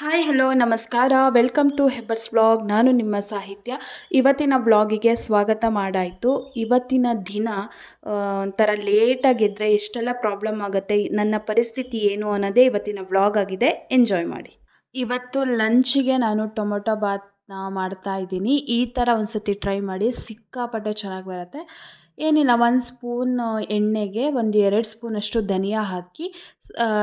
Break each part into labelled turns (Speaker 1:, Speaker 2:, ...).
Speaker 1: Hi hello ನಮಸ್ಕಾರ. Welcome to Hebbar's vlog ನಾನು ನಿಮ್ಮ ಸಾಹಿತ್ಯ. ಇವತ್ತಿನ ವ್ಲಾಗಿಗೆ ಸ್ವಾಗತ ಮಾಡಾಯಿತು. ಇವತ್ತಿನ ದಿನ ಒಂಥರ ಲೇಟಾಗಿದ್ದರೆ ಎಷ್ಟೆಲ್ಲ ಪ್ರಾಬ್ಲಮ್ ಆಗುತ್ತೆ, ನನ್ನ ಪರಿಸ್ಥಿತಿ ಏನು ಅನ್ನೋದೇ ಇವತ್ತಿನ ವ್ಲಾಗ್ ಆಗಿದೆ. ಎಂಜಾಯ್ ಮಾಡಿ. ಇವತ್ತು ಲಂಚಿಗೆ ನಾನು ಟೊಮೊಟೊ ಬಾತ್ನ ಮಾಡ್ತಾ ಇದ್ದೀನಿ. ಈ ಥರ ಒಂದು ಸತಿ ಟ್ರೈ ಮಾಡಿ, ಸಿಕ್ಕಾಪಟ್ಟೆ ಚೆನ್ನಾಗಿ ಬರುತ್ತೆ. ಏನಿಲ್ಲ, ಒಂದು ಸ್ಪೂನ್ ಎಣ್ಣೆಗೆ ಒಂದು ಎರಡು ಸ್ಪೂನಷ್ಟು ಧನಿಯಾ ಹಾಕಿ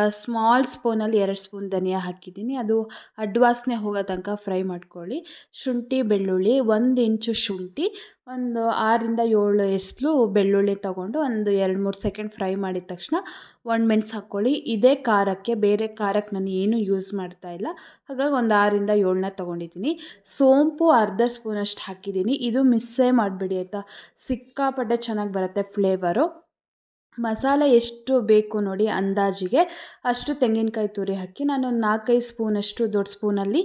Speaker 1: ಸ್ಮಾಲ್ ಸ್ಪೂನಲ್ಲಿ ಎರಡು ಸ್ಪೂನ್ ಧನಿಯಾ ಹಾಕಿದ್ದೀನಿ. ಅದು ಅಡ್ವಾಸನೆ ಹೋಗೋ ತನಕ ಫ್ರೈ ಮಾಡ್ಕೊಳ್ಳಿ. ಶುಂಠಿ, ಬೆಳ್ಳುಳ್ಳಿ, ಒಂದು ಇಂಚು ಶುಂಠಿ, ಒಂದು ಆರರಿಂದ ಏಳು ಎಸ್ಲು ಬೆಳ್ಳುಳ್ಳಿ ತೊಗೊಂಡು ಒಂದು ಎರಡು ಮೂರು ಸೆಕೆಂಡ್ ಫ್ರೈ ಮಾಡಿದ ತಕ್ಷಣ ಒಣಮೆಣ್ಸು ಹಾಕ್ಕೊಳ್ಳಿ. ಇದೇ ಖಾರಕ್ಕೆ ಬೇರೆ ಖಾರಕ್ಕೆ ನಾನು ಏನು ಯೂಸ್ ಮಾಡ್ತಾ ಇಲ್ಲ. ಹಾಗಾಗಿ ಒಂದು ಆರರಿಂದ ಏಳನ್ನ ತೊಗೊಂಡಿದ್ದೀನಿ. ಸೋಂಪು ಅರ್ಧ ಸ್ಪೂನಷ್ಟು ಹಾಕಿದ್ದೀನಿ. ಇದು ಮಿಸ್ಸೇ ಮಾಡಿಬಿಡಿ ಆಯಿತಾ? ಸಿಕ್ಕಾಪಟ್ಟೆ ಚೆನ್ನಾಗಿ ಬರುತ್ತೆ ಫ್ಲೇವರು ಮಸಾಲೆ ಎಷ್ಟು ಬೇಕು ನೋಡಿ ಅಂದಾಜಿಗೆ ಅಷ್ಟು ತೆಂಗಿನಕಾಯಿ ತುರಿ ಹಾಕಿ ನಾನು ಒಂದು ನಾಲ್ಕೈದು ಸ್ಪೂನಷ್ಟು ದೊಡ್ಡ ಸ್ಪೂನಲ್ಲಿ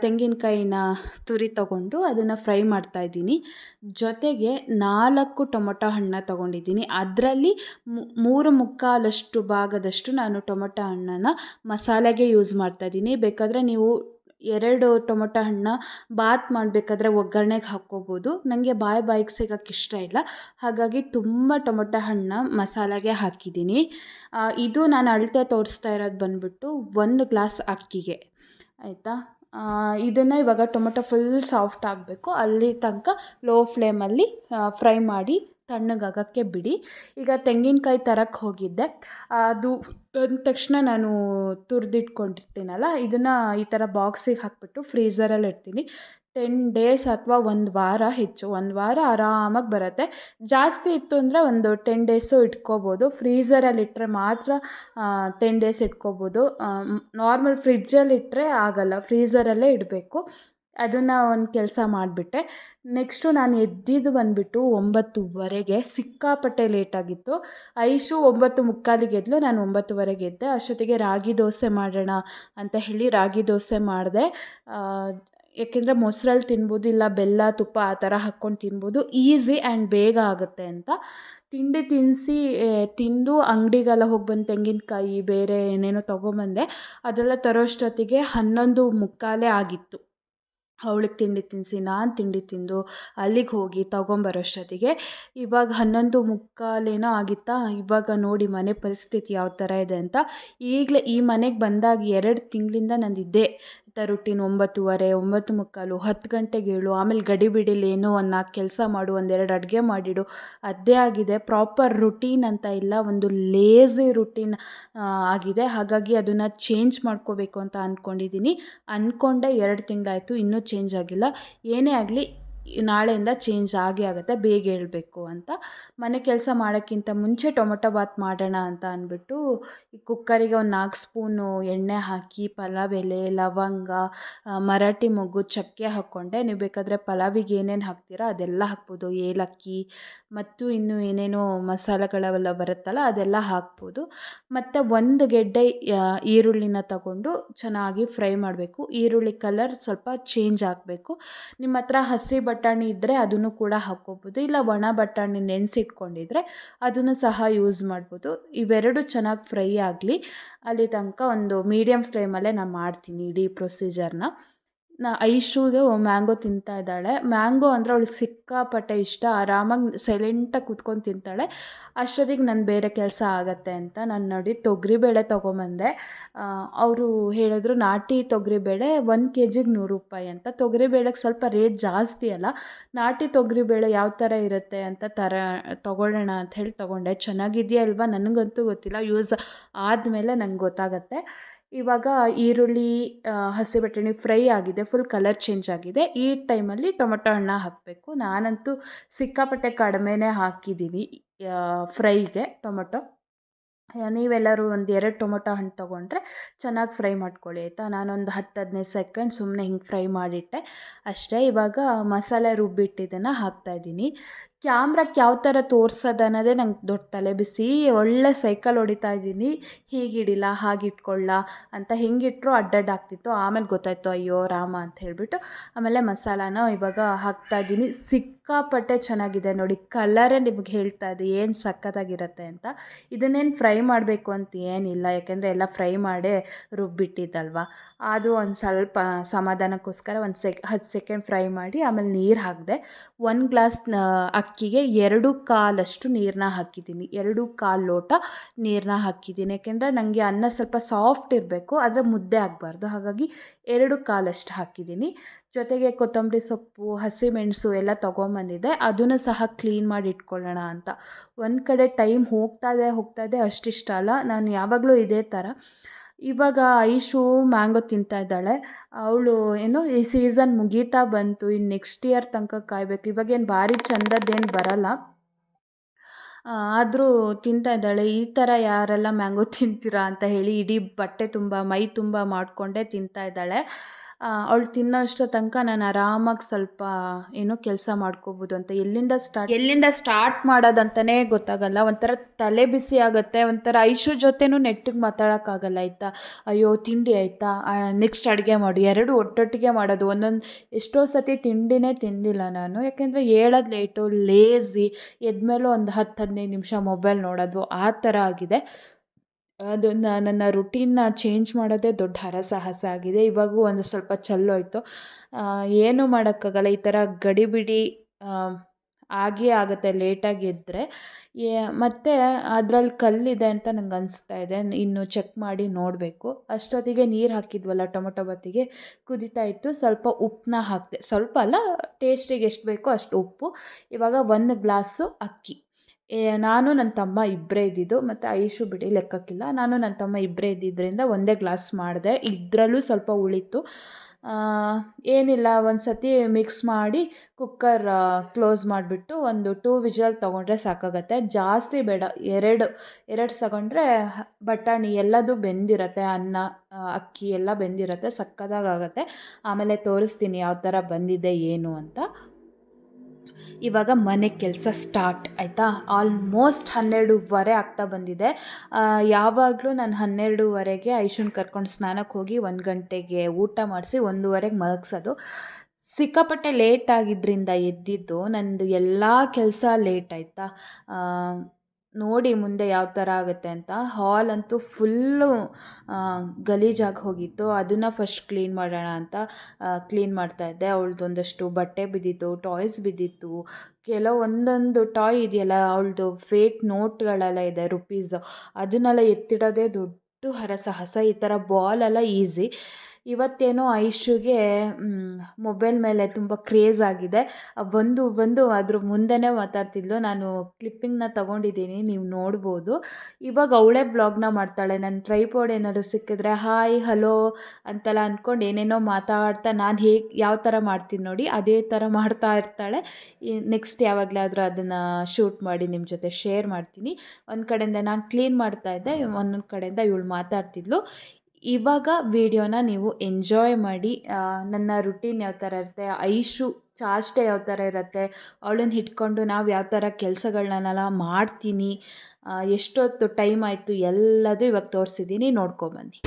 Speaker 1: ತೆಂಗಿನಕಾಯಿನ ತುರಿ ತಗೊಂಡು ಅದನ್ನು ಫ್ರೈ ಮಾಡ್ತಾಯಿದ್ದೀನಿ ಜೊತೆಗೆ ನಾಲ್ಕು ಟೊಮೊಟೊ ಹಣ್ಣು ತೊಗೊಂಡಿದ್ದೀನಿ. ಅದರಲ್ಲಿ ಮೂರು ಮುಕ್ಕಾಲಷ್ಟು ಭಾಗದಷ್ಟು ನಾನು ಟೊಮೊಟೊ ಹಣ್ಣನ್ನು ಮಸಾಲೆಗೆ ಯೂಸ್ ಮಾಡ್ತಾಯಿದ್ದೀನಿ ಬೇಕಾದರೆ ನೀವು ಎರಡು ಟೊಮೊಟೊ ಹಣ್ಣು ಬಾತ್ ಮಾಡಬೇಕಾದ್ರೆ ಒಗ್ಗರಣೆಗೆ ಹಾಕ್ಕೋಬೋದು. ನನಗೆ ಬಾಯಿ ಬಾಯಿಗೆ ಸಿಗೋಕ್ಕೆ ಇಷ್ಟ ಇಲ್ಲ. ಹಾಗಾಗಿ ತುಂಬ ಟೊಮೊಟೊ ಹಣ್ಣು ಮಸಾಲೆಗೆ ಹಾಕಿದ್ದೀನಿ. ಇದು ನಾನು ಅಳತೆ ತೋರಿಸ್ತಾ ಇರೋದು ಬಂದುಬಿಟ್ಟು ಒಂದು ಗ್ಲಾಸ್ ಅಕ್ಕಿಗೆ. ಆಯಿತಾ? ಇದನ್ನು ಇವಾಗ ಟೊಮೊಟೊ ಫುಲ್ ಸಾಫ್ಟ್ ಆಗಬೇಕು. ಅಲ್ಲಿ ತನಕ ಲೋ ಫ್ಲೇಮಲ್ಲಿ ಫ್ರೈ ಮಾಡಿ ತಣ್ಣಗಾಗೋಕ್ಕೆ ಬಿಡಿ. ಈಗ ತೆಂಗಿನಕಾಯಿ ತರಕ್ಕೆ ಹೋಗಿದ್ದೆ. ಅದು ಬಂದ ತಕ್ಷಣ ನಾನು ತುರಿದಿಟ್ಕೊಂಡಿರ್ತೀನಲ್ಲ, ಇದನ್ನು ಈ ಥರ ಬಾಕ್ಸಿಗೆ ಹಾಕ್ಬಿಟ್ಟು ಫ್ರೀಝರಲ್ಲಿ ಇಡ್ತೀನಿ. ಟೆನ್ ಡೇಸ್ ಅಥವಾ ಒಂದು ವಾರ ಹೆಚ್ಚು, ಒಂದು ವಾರ ಆರಾಮಾಗಿ ಬರುತ್ತೆ. ಜಾಸ್ತಿ ಇತ್ತು ಅಂದರೆ ಒಂದು ಟೆನ್ ಡೇಸು ಇಟ್ಕೋಬೋದು. ಫ್ರೀಝರಲ್ಲಿ ಇಟ್ಟರೆ ಮಾತ್ರ ಟೆನ್ ಡೇಸ್ ಇಟ್ಕೋಬೋದು. ನಾರ್ಮಲ್ ಫ್ರಿಜ್ಜಲ್ಲಿ ಇಟ್ಟರೆ ಆಗಲ್ಲ ಫ್ರೀಝರಲ್ಲೇ ಇಡಬೇಕು. ಅದನ್ನು ಒಂದು ಕೆಲಸ ಮಾಡಿಬಿಟ್ಟೆ. ನೆಕ್ಸ್ಟು ನಾನು ಎದ್ದಿದ್ದು ಬಂದುಬಿಟ್ಟು ಒಂಬತ್ತುವರೆಗೆ, ಸಿಕ್ಕಾಪಟ್ಟೆ ಲೇಟಾಗಿತ್ತು ಐಶು ಒಂಬತ್ತು ಮುಕ್ಕಾಲಿಗೆ ಎದ್ಲು, ನಾನು ಒಂಬತ್ತುವರೆಗೆ ಎದ್ದೆ. ಅಷ್ಟೊತ್ತಿಗೆ ರಾಗಿ ದೋಸೆ ಮಾಡೋಣ ಅಂತ ಹೇಳಿ ರಾಗಿ ದೋಸೆ ಮಾಡಿದೆ. ಏಕೆಂದರೆ ಮೊಸರಲ್ಲಿ ತಿನ್ಬೋದು, ಇಲ್ಲ ಬೆಲ್ಲ, ತುಪ್ಪ ಆ ಥರ ಹಾಕ್ಕೊಂಡು ತಿನ್ಬೋದು. ಈಸಿ ಆ್ಯಂಡ್ ಬೇಗ ಆಗುತ್ತೆ ಅಂತ. ತಿಂಡಿ ತಿನ್ನಿಸಿ ತಿಂದು ಅಂಗಡಿಗೆಲ್ಲ ಹೋಗಿ ಬಂದು ತೆಂಗಿನಕಾಯಿ, ಬೇರೆ ಏನೇನೋ ತೊಗೊಂಬಂದೆ. ಅದೆಲ್ಲ ತರೋಷ್ಟೊತ್ತಿಗೆ ಹನ್ನೊಂದು ಮುಕ್ಕಾಲೇ ಆಗಿತ್ತು. ಅವಳಿಗೆ ತಿಂಡಿ ತಿನ್ನಿಸಿ ನಾನು ತಿಂಡಿ ತಿಂದು ಅಲ್ಲಿಗೆ ಹೋಗಿ ತಗೊಂಬರೋಷ್ಟೊತ್ತಿಗೆ ಇವಾಗ ಹನ್ನೊಂದು ಮುಕ್ಕಾಲೇನೋ ಆಗಿತ್ತಾ, ಇವಾಗ ನೋಡಿ ಮನೆ ಪರಿಸ್ಥಿತಿ ಯಾವ ಥರ ಇದೆ ಅಂತ. ಈಗಲೇ ಈ ಮನೆಗೆ ಬಂದಾಗ ಎರಡು ತಿಂಗಳಿಂದ ನಂದು ತ ರುಟೀನ್ ಒಂಬತ್ತುವರೆ ಒಂಬತ್ತು ಮುಕ್ಕಾಲು ಹತ್ತು ಗಂಟೆಗೆ ಏಳು, ಆಮೇಲೆ ಗಡಿಬಿಡಿಲಿ ಏನೋ ಒಂದು ನಾಲ್ಕು ಕೆಲಸ ಮಾಡು ಒಂದೆರಡು ಅಡುಗೆ ಮಾಡಿಡು. ಅದೇ ಆಗಿದೆ ಪ್ರಾಪರ್ ರುಟೀನ್ ಅಂತ ಇಲ್ಲ, ಒಂದು ಲೇಝಿ ರುಟೀನ್ ಆಗಿದೆ. ಹಾಗಾಗಿ ಅದನ್ನು ಚೇಂಜ್ ಮಾಡ್ಕೋಬೇಕು ಅಂತ ಅಂದ್ಕೊಂಡಿದ್ದೀನಿ ಅಂದ್ಕೊಂಡೆ ಎರಡು ತಿಂಗಳಾಯಿತು, ಇನ್ನೂ ಚೇಂಜ್ ಆಗಿಲ್ಲ. ಏನೇ ಆಗಲಿ ನಾಳೆಯಿಂದ ಚೇಂಜ್ ಆಗೇ ಆಗುತ್ತೆ, ಬೇಗ ಹೇಳಬೇಕು ಅಂತ. ಮನೆ ಕೆಲಸ ಮಾಡೋಕ್ಕಿಂತ ಮುಂಚೆ ಟೊಮೊಟೊ ಬಾತ್ ಮಾಡೋಣ ಅಂತ ಅಂದ್ಬಿಟ್ಟು, ಈ ಕುಕ್ಕರಿಗೆ ಒಂದು ನಾಲ್ಕು ಸ್ಪೂನು ಎಣ್ಣೆ ಹಾಕಿ, ಪಲಾವ್ ಎಲೆ, ಲವಂಗ ಮರಾಠಿ ಮೊಗ್ಗು, ಚಕ್ಕೆ ಹಾಕ್ಕೊಂಡೆ. ನೀವು ಬೇಕಾದರೆ ಪಲಾವಿಗೆ ಏನೇನು ಹಾಕ್ತೀರಾ ಅದೆಲ್ಲ ಹಾಕ್ಬೋದು. ಏಲಕ್ಕಿ ಮತ್ತು ಇನ್ನು ಏನೇನೋ ಮಸಾಲೆಗಳೆಲ್ಲ ಬರುತ್ತಲ್ಲ ಅದೆಲ್ಲ ಹಾಕ್ಬೋದು. ಮತ್ತು ಒಂದು ಗೆಡ್ಡೆ ಈರುಳ್ಳಿನ ತಗೊಂಡು ಚೆನ್ನಾಗಿ ಫ್ರೈ ಮಾಡಬೇಕು. ಈರುಳ್ಳಿ ಕಲರ್ ಸ್ವಲ್ಪ ಚೇಂಜ್ ಆಗಬೇಕು. ನಿಮ್ಮ ಹತ್ರ ಹಸಿ ಬಟಾಣಿ ಇದ್ದರೆ ಅದನ್ನು ಕೂಡ ಹಾಕ್ಕೋಬೋದು. ಇಲ್ಲ ಒಣ ಬಟಾಣಿ ನೆನೆಸಿಟ್ಕೊಂಡಿದ್ರೆ ಅದನ್ನು ಸಹ ಯೂಸ್ ಮಾಡ್ಬೋದು. ಇವೆರಡು ಚೆನ್ನಾಗಿ ಫ್ರೈ ಆಗಲಿ. ಅಲ್ಲಿ ತನಕ ಒಂದು ಮೀಡಿಯಮ್ ಫ್ಲೇಮಲ್ಲೇ ನಾನು ಮಾಡ್ತೀನಿ ಇಡೀ ಪ್ರೊಸೀಜರ್ನ ನಾ ಐಶೂಗೆ ಮ್ಯಾಂಗೋ ತಿಂತಾ ಇದ್ದಾಳೆ. ಮ್ಯಾಂಗೋ ಅಂದರೆ ಅವಳಿಗೆ ಸಿಕ್ಕಾಪಟ್ಟೆ ಇಷ್ಟ. ಆರಾಮಾಗಿ ಸೈಲೆಂಟಾಗಿ ಕೂತ್ಕೊಂಡು ತಿಂತಾಳೆ. ಅಷ್ಟೊತ್ತಿಗೆ ನಾನು ಬೇರೆ ಕೆಲಸ ಆಗತ್ತೆ ಅಂತ ನಾನು ನೋಡಿ ತೊಗರಿಬೇಳೆ ತೊಗೊಂಬಂದೆ. ಅವರು ಹೇಳಿದ್ರು ನಾಟಿ ತೊಗರಿಬೇಳೆ ಒಂದು ಕೆ ಜಿಗೆ ನೂರು ರೂಪಾಯಿ ಅಂತ. ತೊಗರಿಬೇಳೆಗೆ ಸ್ವಲ್ಪ ರೇಟ್ ಜಾಸ್ತಿ ಅಲ್ಲ. ನಾಟಿ ತೊಗರಿಬೇಳೆ ಯಾವ ಥರ ಇರುತ್ತೆ ಅಂತ ಥರ ತೊಗೊಳ್ಳೋಣ ಅಂತ ಹೇಳಿ ತೊಗೊಂಡೆ. ಚೆನ್ನಾಗಿದೆಯಾ ಅಲ್ವಾ ನನಗಂತೂ ಗೊತ್ತಿಲ್ಲ. ಯೂಸ್ ಆದಮೇಲೆ ನಂಗೆ ಗೊತ್ತಾಗತ್ತೆ. ಇವಾಗ ಈರುಳ್ಳಿ ಹಸಿ ಹಸಿಬಟಾಣಿ ಫ್ರೈ ಆಗಿದೆ ಫುಲ್ ಕಲರ್ ಚೇಂಜ್ ಆಗಿದೆ. ಈ ಟೈಮಲ್ಲಿ ಟೊಮೊಟೊ ಹಣ್ಣು ಹಾಕಬೇಕು. ನಾನಂತೂ ಸಿಕ್ಕಾಪಟ್ಟೆ ಕಡಿಮೆನೇ ಹಾಕಿದ್ದೀನಿ ಫ್ರೈಗೆ ಟೊಮೊಟೊ. ನೀವೆಲ್ಲರೂ ಒಂದು ಎರಡು ಟೊಮೊಟೊ ಹಣ್ಣು ತೊಗೊಂಡ್ರೆ ಚೆನ್ನಾಗಿ ಫ್ರೈ ಮಾಡ್ಕೊಳ್ಳಿ, ಆಯಿತಾ? ನಾನೊಂದು ಹತ್ತು ಹದಿನೈದು ಸೆಕೆಂಡ್ ಸುಮ್ಮನೆ ಹಿಂಗೆ ಫ್ರೈ ಮಾಡಿಟ್ಟೆ. ಅಷ್ಟೇ ಇವಾಗ ಮಸಾಲೆ ರುಬ್ಬಿಟ್ಟಿದ್ದನ್ನು ಹಾಕ್ತಾಯಿದ್ದೀನಿ ಕ್ಯಾಮ್ರಕ್ಕೆ ಯಾವ ಥರ ತೋರ್ಸೋದು ಅನ್ನೋದೇ ನಂಗೆ ದೊಡ್ಡ ತಲೆ ಬಿಸಿ. ಒಳ್ಳೆ ಸೈಕಲ್ ಹೊಡಿತಾ ಇದ್ದೀನಿ. ಹೀಗೆ ಹಿಡಿಲ, ಹಾಗೆ ಇಟ್ಕೊಳ್ಳ ಅಂತ ಹೆಂಗಿಟ್ರು ಅಡ್ಡಡ್ಡಾಗ್ತಿತ್ತು ಆಮೇಲೆ ಗೊತ್ತಾಯಿತು, ಅಯ್ಯೋ ರಾಮ ಅಂತ ಹೇಳಿಬಿಟ್ಟು ಆಮೇಲೆ ಮಸಾಲಾನ ಇವಾಗ ಹಾಕ್ತಾ ಇದ್ದೀನಿ. ಸಿಕ್ಕಾಪಟ್ಟೆ ಚೆನ್ನಾಗಿದೆ ನೋಡಿ. ಕಲರೇ ನಿಮಗೆ ಹೇಳ್ತಾ ಇದೆ, ಏನು ಸಖತ್ತಾಗಿರತ್ತೆ ಅಂತ. ಇದನ್ನೇನು ಫ್ರೈ ಮಾಡಬೇಕು ಅಂತ ಏನಿಲ್ಲ. ಯಾಕೆಂದರೆ ಎಲ್ಲ ಫ್ರೈ ಮಾಡೇ ರುಬ್ಬಿಟ್ಟಿದ್ದಲ್ವ. ಆದರೂ ಒಂದು ಸ್ವಲ್ಪ ಸಮಾಧಾನಕ್ಕೋಸ್ಕರ ಒಂದು ಸೆಕ್, ಹತ್ತು ಸೆಕೆಂಡ್ ಫ್ರೈ ಮಾಡಿ ಆಮೇಲೆ ನೀರು ಹಾಕಿದೆ, ಒಂದು ಗ್ಲಾಸ್ ಅಕ್ಕಿಗೆ ಎರಡು ಕಾಲಷ್ಟು ನೀರನ್ನ ಹಾಕಿದ್ದೀನಿ. ಎರಡು ಕಾಲು ಲೋಟ ನೀರನ್ನ ಹಾಕಿದ್ದೀನಿ. ಯಾಕೆಂದರೆ ನನಗೆ ಅನ್ನ ಸ್ವಲ್ಪ ಸಾಫ್ಟ್ ಇರಬೇಕು ಆದರೆ ಮುದ್ದೆ ಆಗಬಾರ್ದು. ಹಾಗಾಗಿ ಎರಡು ಕಾಲಷ್ಟು ಹಾಕಿದ್ದೀನಿ. ಜೊತೆಗೆ ಕೊತ್ತಂಬರಿ ಸೊಪ್ಪು, ಹಸಿಮೆಣಸು ಎಲ್ಲ ತೊಗೊಂಬಂದಿದ್ದೆ. ಅದನ್ನು ಸಹ ಕ್ಲೀನ್ ಮಾಡಿ ಇಟ್ಕೊಳ್ಳೋಣ ಅಂತ. ಒಂದು ಕಡೆ ಟೈಮ್ ಹೋಗ್ತಾ ಇದೆ ಹೋಗ್ತಾ ಇದೆ, ಅಷ್ಟಿಷ್ಟ ಅಲ್ಲ. ನಾನು ಯಾವಾಗಲೂ ಇದೇ ಥರ ಇವಾಗ ಐಶು ಮ್ಯಾಂಗೋ ತಿಂತಾ ಇದ್ದಾಳೆ. ಅವಳು ಏನು ಈ ಸೀಸನ್ ಮುಗೀತಾ ಬಂತು ಇನ್ನು ನೆಕ್ಸ್ಟ್ ಇಯರ್ ತನಕ ಕಾಯಬೇಕು. ಇವಾಗೇನು ಭಾರಿ ಚಂದದ್ದೇನು ಬರಲ್ಲ. ಆದರೂ ತಿಂತಾ ಇದ್ದಾಳೆ. ಈ ಥರ ಯಾರೆಲ್ಲ ಮ್ಯಾಂಗೋ ತಿಂತೀರಾ ಅಂತ ಹೇಳಿ ಇಡೀ ಬಟ್ಟೆ ತುಂಬ, ಮೈ ತುಂಬ ಮಾಡಿಕೊಂಡೇ ತಿಂತಾ ಇದ್ದಾಳೆ. ಅವಳು ತಿನ್ನೋ ಅಷ್ಟೋ ತನಕ ನಾನು ಆರಾಮಾಗಿ ಸ್ವಲ್ಪ, ಏನೋ ಕೆಲಸ ಮಾಡ್ಕೋಬೋದು ಅಂತ. ಎಲ್ಲಿಂದ ಸ್ಟಾರ್ಟ್ ಎಲ್ಲಿಂದ ಸ್ಟಾರ್ಟ್ ಮಾಡೋದಂತಲೇ ಗೊತ್ತಾಗಲ್ಲ. ಒಂಥರ ತಲೆ ಬಿಸಿ ಆಗುತ್ತೆ. ಒಂಥರ ಐಶು ಜೊತೆನೂ ನೆಟ್ಟಿಗೆ ಮಾತಾಡೋಕ್ಕಾಗಲ್ಲ ಆಯಿತಾ? ಅಯ್ಯೋ, ತಿಂಡಿ ಆಯಿತಾ? ನೆಕ್ಸ್ಟ್ ಅಡುಗೆ ಮಾಡಿ. ಎರಡು ಒಟ್ಟೊಟ್ಟಿಗೆ ಮಾಡೋದು. ಒಂದೊಂದು ಎಷ್ಟೋ ಸತಿ ತಿಂಡಿನೇ ತಿಂದಿಲ್ಲ ನಾನು. ಯಾಕೆಂದರೆ ಹೇಳೋದು ಲೇಟು ಲೇಝಿ ಎದ್ಮೇಲೂ ಒಂದು ಹತ್ತು ಹದಿನೈದು ನಿಮಿಷ ಮೊಬೈಲ್ ನೋಡೋದು. ಆ ಥರ ಆಗಿದೆ. ಅದನ್ನು ನನ್ನ ರುಟೀನ್ನ ಚೇಂಜ್ ಮಾಡೋದೇ ದೊಡ್ಡ ಹರಸಾಹಸ ಆಗಿದೆ. ಇವಾಗೂ ಒಂದು ಸ್ವಲ್ಪ ಚಲ್ಲೋಯ್ತು. ಏನೂ ಮಾಡೋಕ್ಕಾಗಲ್ಲ. ಈ ಥರ ಗಡಿಬಿಡಿ ಆಗೇ ಆಗುತ್ತೆ ಲೇಟಾಗಿ ಎದ್ದರೆ ಮತ್ತು ಅದ್ರಲ್ಲಿ ಕಲ್ಲಿದೆ ಅಂತ ನಂಗೆ ಅನಿಸ್ತಾ ಇದೆ. ಇನ್ನು ಚೆಕ್ ಮಾಡಿ ನೋಡಬೇಕು. ಅಷ್ಟೊತ್ತಿಗೆ ನೀರು ಹಾಕಿದ್ವಲ್ಲ ಟೊಮೊಟೊ ಬತ್ತಿಗೆ ಕುದಿತಾ ಇತ್ತು. ಸ್ವಲ್ಪ ಉಪ್ಪನ್ನ ಹಾಕಿದೆ. ಸ್ವಲ್ಪ ಅಲ್ಲ ಟೇಸ್ಟಿಗೆ ಎಷ್ಟು ಬೇಕೋ ಅಷ್ಟು ಉಪ್ಪು. ಇವಾಗ ಒಂದು ಗ್ಲಾಸು ಅಕ್ಕಿ. ನಾನು ನನ್ನ ತಮ್ಮ ಇಬ್ಬರೇ ಇದ್ದಿದ್ದು, ಮತ್ತು ಐಶು ಬಿಡಿ ಲೆಕ್ಕಕ್ಕಿಲ್ಲ. ನಾನು ನನ್ನ ತಮ್ಮ ಇಬ್ಬರೇ ಇದ್ದಿದ್ದರಿಂದ ಒಂದೇ ಗ್ಲಾಸ್ ಮಾಡಿದೆ. ಇದರಲ್ಲೂ ಸ್ವಲ್ಪ ಉಳೀತು ಏನಿಲ್ಲ ಒಂದು ಸತಿ ಮಿಕ್ಸ್ ಮಾಡಿ ಕುಕ್ಕರ್ ಕ್ಲೋಸ್ ಮಾಡಿಬಿಟ್ಟು ಒಂದು ಟೂ ವಿಜಲ್ ತೊಗೊಂಡ್ರೆ ಸಾಕಾಗತ್ತೆ. ಜಾಸ್ತಿ ಬೇಡ, ಎರಡು ಎರಡು ತಗೊಂಡ್ರೆ ಬಟಾಣಿ ಎಲ್ಲದೂ ಬೆಂದಿರತ್ತೆ, ಅನ್ನ ಅಕ್ಕಿ ಎಲ್ಲ ಬೆಂದಿರತ್ತೆ, ಸಕ್ಕತ್ತಾಗಾಗತ್ತೆ. ಆಮೇಲೆ ತೋರಿಸ್ತೀನಿ ಯಾವ ಥರ ಬಂದಿದೆ, ಏನು ಅಂತ. ಇವಾಗ ಮನೆ ಕೆಲಸ ಸ್ಟಾರ್ಟ್ ಆಯಿತಾ? ಆಲ್ಮೋಸ್ಟ್ ಹನ್ನೆರಡೂವರೆ ಆಗ್ತಾ ಬಂದಿದೆ. ಯಾವಾಗಲೂ ನಾನು ಹನ್ನೆರಡೂವರೆಗೆ ಐಶುನ್ ಕರ್ಕೊಂಡು ಸ್ನಾನಕ್ಕೆ ಹೋಗಿ ಒಂದು ಗಂಟೆಗೆ ಊಟ ಮಾಡಿಸಿ ಒಂದೂವರೆಗೆ ಮಲಗಿಸೋದು. ಸಿಕ್ಕಾಪಟ್ಟೆ ಲೇಟ್ ಆಗಿದ್ದರಿಂದ ಎದ್ದಿದ್ದು, ನಂದು ಎಲ್ಲ ಕೆಲಸ ಲೇಟ್ ಆಯಿತಾ? ನೋಡಿ ಮುಂದೆ ಯಾವ ಥರ ಆಗುತ್ತೆ ಅಂತ. ಹಾಲ್ ಅಂತೂ ಫುಲ್ಲು ಗಲೀಜಾಗಿ ಹೋಗಿತ್ತು. ಅದನ್ನು ಫಸ್ಟ್ ಕ್ಲೀನ್ ಮಾಡೋಣ ಅಂತ ಕ್ಲೀನ್ ಮಾಡ್ತಾಯಿದ್ದೆ ಇದ್ದೆ. ಒಂದಷ್ಟು ಬಟ್ಟೆ ಬಿದ್ದಿತ್ತು ಟಾಯ್ಸ್ ಬಿದ್ದಿತ್ತು. ಕೆಲವೊಂದೊಂದು ಟಾಯ್ ಇದೆಯಲ್ಲ, ಅವಳದು ಫೇಕ್ ನೋಟ್ಗಳೆಲ್ಲ ಇದೆ ರುಪೀಸ್ ಅದನ್ನೆಲ್ಲ ಎತ್ತಿಡೋದೇ ದೊಡ್ಡ ಹರಸಾಹಸ. ಈ ಥರ ಬಾಲೆಲ್ಲ ಈಸಿ ಇವತ್ತೇನೋ ಐಶುಗೆ ಮೊಬೈಲ್ ಮೇಲೆ ತುಂಬ ಕ್ರೇಜ್ ಆಗಿದೆ. ಬಂದು ಬಂದು ಅದ್ರ ಮುಂದೆನೇ ಮಾತಾಡ್ತಿದ್ಲು. ನಾನು ಕ್ಲಿಪ್ಪಿಂಗ್ನ ತೊಗೊಂಡಿದ್ದೀನಿ, ನೀವು ನೋಡ್ಬೋದು. ಇವಾಗ ಅವಳೇ ಬ್ಲಾಗ್ನ ಮಾಡ್ತಾಳೆ. ನನ್ನ ಟ್ರೈಪೋಡ್ ಏನಾದ್ರು ಸಿಕ್ಕಿದ್ರೆ, ಹಾಯ್, ಹಲೋ ಅಂತೆಲ್ಲ ಅಂದ್ಕೊಂಡು ಏನೇನೋ ಮಾತಾಡ್ತಾ, ನಾನು ಹೇಗೆ, ಯಾವ ಥರ ಮಾಡ್ತೀನಿ ನೋಡಿ, ಅದೇ ಥರ ಮಾಡ್ತಾ ಇರ್ತಾಳೆ. ನೆಕ್ಸ್ಟ್ ಯಾವಾಗಲಾದರೂ ಅದನ್ನು ಶೂಟ್ ಮಾಡಿ ನಿಮ್ಮ ಜೊತೆ ಶೇರ್ ಮಾಡ್ತೀನಿ. ಒಂದು ಕಡೆಯಿಂದ ನಾನು ಕ್ಲೀನ್ ಮಾಡ್ತಾ ಇದ್ದೆ, ಒಂದೊಂದು ಕಡೆಯಿಂದ ಇವಳು ಮಾತಾಡ್ತಿದ್ಲು. ಇವಾಗ ವೀಡಿಯೋನ ನೀವು ಎಂಜಾಯ್ ಮಾಡಿ ನನ್ನ ರುಟೀನ್ ಯಾವ ಥರ ಇರುತ್ತೆ, ಐಶು ಚಾಷ್ಟೆ ಯಾವ ಥರ ಇರುತ್ತೆ, ಅವಳನ್ನ ಹಿಡ್ಕೊಂಡು ನಾವು ಯಾವ ಥರ ಕೆಲಸಗಳನ್ನೆಲ್ಲ ಮಾಡ್ತೀನಿ ಎಷ್ಟೊತ್ತು ಟೈಮ್ ಆಯಿತು ಎಲ್ಲದೂ ಇವಾಗ ತೋರಿಸಿದ್ದೀನಿ ನೋಡ್ಕೊಬನ್ನಿ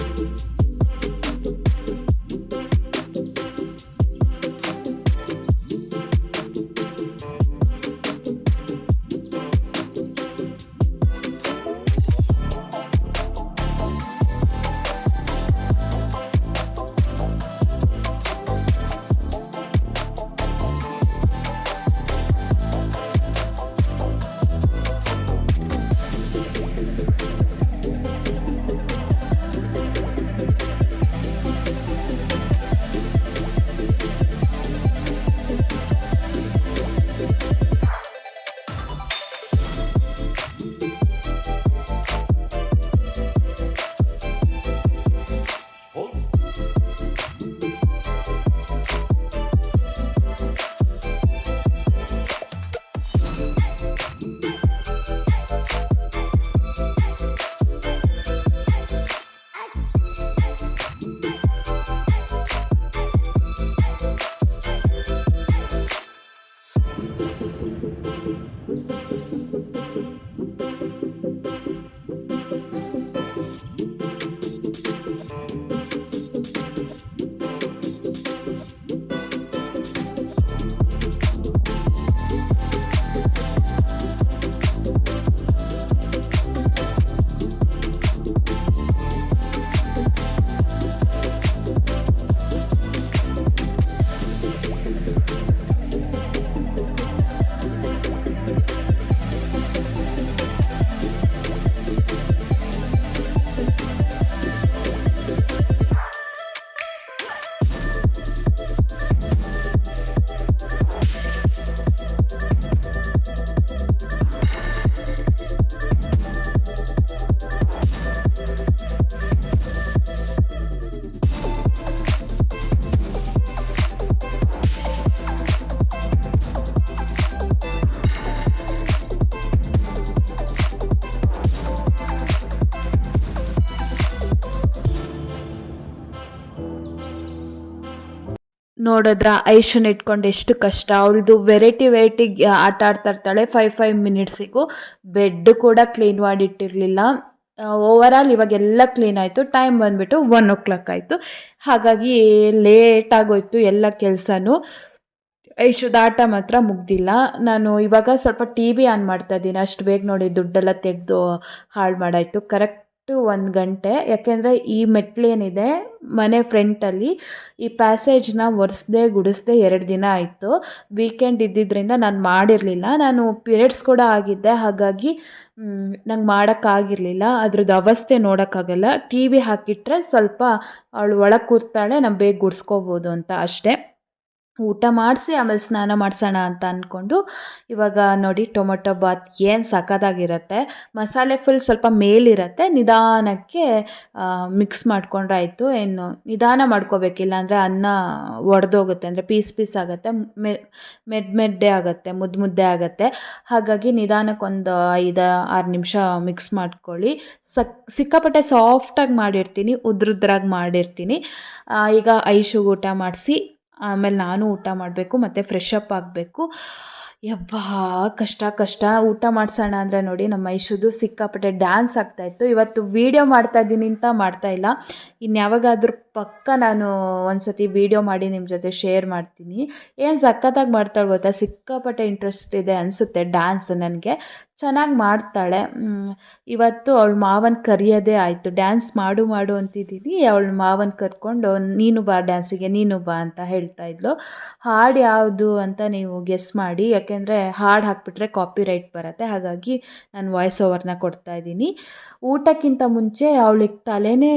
Speaker 1: ನೋಡಿದ್ರ ಐಶನ್ ಇಟ್ಕೊಂಡು ಎಷ್ಟು ಕಷ್ಟ. ಅವಳದು ವೆರೈಟಿ ವೆರೈಟಿ ಆಟ ಆಡ್ತಾ ಇರ್ತಾಳೆ ಫೈವ್ ಫೈವ್ ಮಿನಿಟ್ಸಿಗೂ ಬೆಡ್ ಕೂಡ ಕ್ಲೀನ್ ಮಾಡಿಟ್ಟಿರಲಿಲ್ಲ. ಓವರ್ ಆಲ್ ಇವಾಗೆಲ್ಲ ಕ್ಲೀನ್ ಆಯಿತು. ಟೈಮ್ ಬಂದುಬಿಟ್ಟು ಒನ್ ಓ ಕ್ಲಾಕ್ ಆಯಿತು. ಹಾಗಾಗಿ ಲೇಟ್ ಆಗೋಯ್ತು ಎಲ್ಲ ಕೆಲಸನೂ. ಐಶುದ ಆಟ ಮಾತ್ರ ಮುಗ್ದಿಲ್ಲ. ನಾನು ಇವಾಗ ಸ್ವಲ್ಪ ಟಿ ವಿ ಆನ್ ಮಾಡ್ತಾ ಇದ್ದೀನಿ. ಅಷ್ಟು ಬೇಗ ನೋಡಿ ದುಡ್ಡೆಲ್ಲ ತೆಗೆದು ಹಾಳು ಮಾಡಾಯಿತು. ಕರೆಕ್ಟು ಒಂದು ಗಂಟೆ. ಯಾಕೆಂದರೆ ಈ ಮೆಟ್ಲೇನಿದೆ ಮನೆ ಫ್ರಂಟಲ್ಲಿ ಈ ಪ್ಯಾಸೇಜ್ನ ಒರೆಸ್ದೆ ಗುಡಿಸ್ದೆ ಎರಡು ದಿನ ಆಯಿತು. ವೀಕೆಂಡ್ ಇದ್ದಿದ್ದರಿಂದ ನಾನು ಮಾಡಿರಲಿಲ್ಲ. ನಾನು ಪೀರಿಯಡ್ಸ್ ಕೂಡ ಆಗಿದ್ದೆ. ಹಾಗಾಗಿ ನಂಗೆ ಮಾಡೋಕ್ಕಾಗಿರಲಿಲ್ಲ. ಅದ್ರದ್ದು ಅವಸ್ಥೆ ನೋಡೋಕ್ಕಾಗಲ್ಲ. ಟಿ ವಿ ಹಾಕಿಟ್ರೆ ಸ್ವಲ್ಪ ಅವಳು ಒಳಗೆ ಕೂರ್ತಾಳೆ ನಾನು ಬೇಗ ಗುಡಿಸ್ಕೋಬೋದು ಅಂತ ಅಷ್ಟೇ. ಊಟ ಮಾಡಿಸಿ ಆಮೇಲೆ ಸ್ನಾನ ಮಾಡಿಸೋಣ ಅಂತ ಅಂದ್ಕೊಂಡು ಇವಾಗ ನೋಡಿ ಟೊಮೊಟೊ ಬಾತ್ ಏನು ಸಖತ್ತಾಗಿರುತ್ತೆ. ಮಸಾಲೆ ಫುಲ್ ಸ್ವಲ್ಪ ಮೇಲಿರುತ್ತೆ. ನಿಧಾನಕ್ಕೆ ಮಿಕ್ಸ್ ಮಾಡಿಕೊಂಡ್ರೆ ಆಯಿತು ಏನು, ನಿಧಾನ ಮಾಡ್ಕೋಬೇಕಿಲ್ಲ ಅಂದರೆ ಅನ್ನ ಒಡೆದೋಗುತ್ತೆ. ಅಂದರೆ ಪೀಸ್ ಪೀಸ್ ಆಗುತ್ತೆ. ಮೆಡ್ ಮೆಡ್ಡೆ ಆಗುತ್ತೆ. ಮುದ್ದೆ ಮುದ್ದೆ ಆಗುತ್ತೆ. ಹಾಗಾಗಿ ನಿಧಾನಕ್ಕೊಂದು ಐದು, ಆರು ನಿಮಿಷ ಮಿಕ್ಸ್ ಮಾಡ್ಕೊಳ್ಳಿ. ಸಕ್, ಸಿಕ್ಕಾಪಟ್ಟೆ ಸಾಫ್ಟಾಗಿ ಮಾಡಿರ್ತೀನಿ. ಉದ್ರುದ್ರಾಗಿ ಮಾಡಿರ್ತೀನಿ. ಈಗ ಐಶು ಊಟ ಮಾಡಿಸಿ ಆಮೇಲೆ ನಾನು ಊಟ ಮಾಡಬೇಕು, ಮತ್ತು ಫ್ರೆಶ್ ಅಪ್ ಆಗಬೇಕು. ಯಬ್ಬಾ, ಕಷ್ಟ ಕಷ್ಟ. ಊಟ ಮಾಡಿಸೋಣ ಅಂದರೆ ನೋಡಿ ನಮ್ಮ ಐಶುದು ಸಿಕ್ಕಾಪಟ್ಟೆ ಡ್ಯಾನ್ಸ್ ಆಗ್ತಾಯಿತ್ತು ಇವತ್ತು ವೀಡಿಯೋ ಮಾಡ್ತಾ ಇದ್ದೀನಿ ಅಂತ ಮಾಡ್ತಾಯಿಲ್ಲ ಇನ್ಯಾವಾಗಾದ್ರೂ ಪಕ್ಕ ನಾನು ಒಂದು ಸತಿ ವೀಡಿಯೋ ಮಾಡಿ ನಿಮ್ಮ ಜೊತೆ ಶೇರ್ ಮಾಡ್ತೀನಿ. ಏನು ಸಖತ್ತಾಗಿ ಮಾಡ್ತಾಳೆ ಗೊತ್ತಾ? ಸಿಕ್ಕಾಪಟ್ಟೆ ಇಂಟ್ರೆಸ್ಟ್ ಇದೆ ಅನಿಸುತ್ತೆ ಡ್ಯಾನ್ಸ್ ನನಗೆ. ಚೆನ್ನಾಗಿ ಮಾಡ್ತಾಳೆ. ಇವತ್ತು ಅವಳ ಮಾವನ ಕರೆಯೋದೇ ಆಯಿತು. ಡ್ಯಾನ್ಸ್ ಮಾಡು ಮಾಡು ಅಂತಿದ್ದೀನಿ. ಅವಳ ಮಾವನ ಕರ್ಕೊಂಡು ನೀನು ಬಾ ಡ್ಯಾನ್ಸಿಗೆ ನೀನು ಬಾ ಅಂತ ಹೇಳ್ತಾ ಇದ್ಲು. ಹಾಡು ಯಾವುದು ಅಂತ ನೀವು ಗೆಸ್ ಮಾಡಿ. ಯಾಕೆಂದರೆ ಹಾಡು ಹಾಕ್ಬಿಟ್ರೆ ಕಾಪಿ ರೈಟ್ ಬರುತ್ತೆ. ಹಾಗಾಗಿ ನಾನು ವಾಯ್ಸ್ ಓವರ್ನ ಕೊಡ್ತಾ ಇದ್ದೀನಿ. ಊಟಕ್ಕಿಂತ ಮುಂಚೆ ಅವಳಿಗೆ ತಲೆನೇ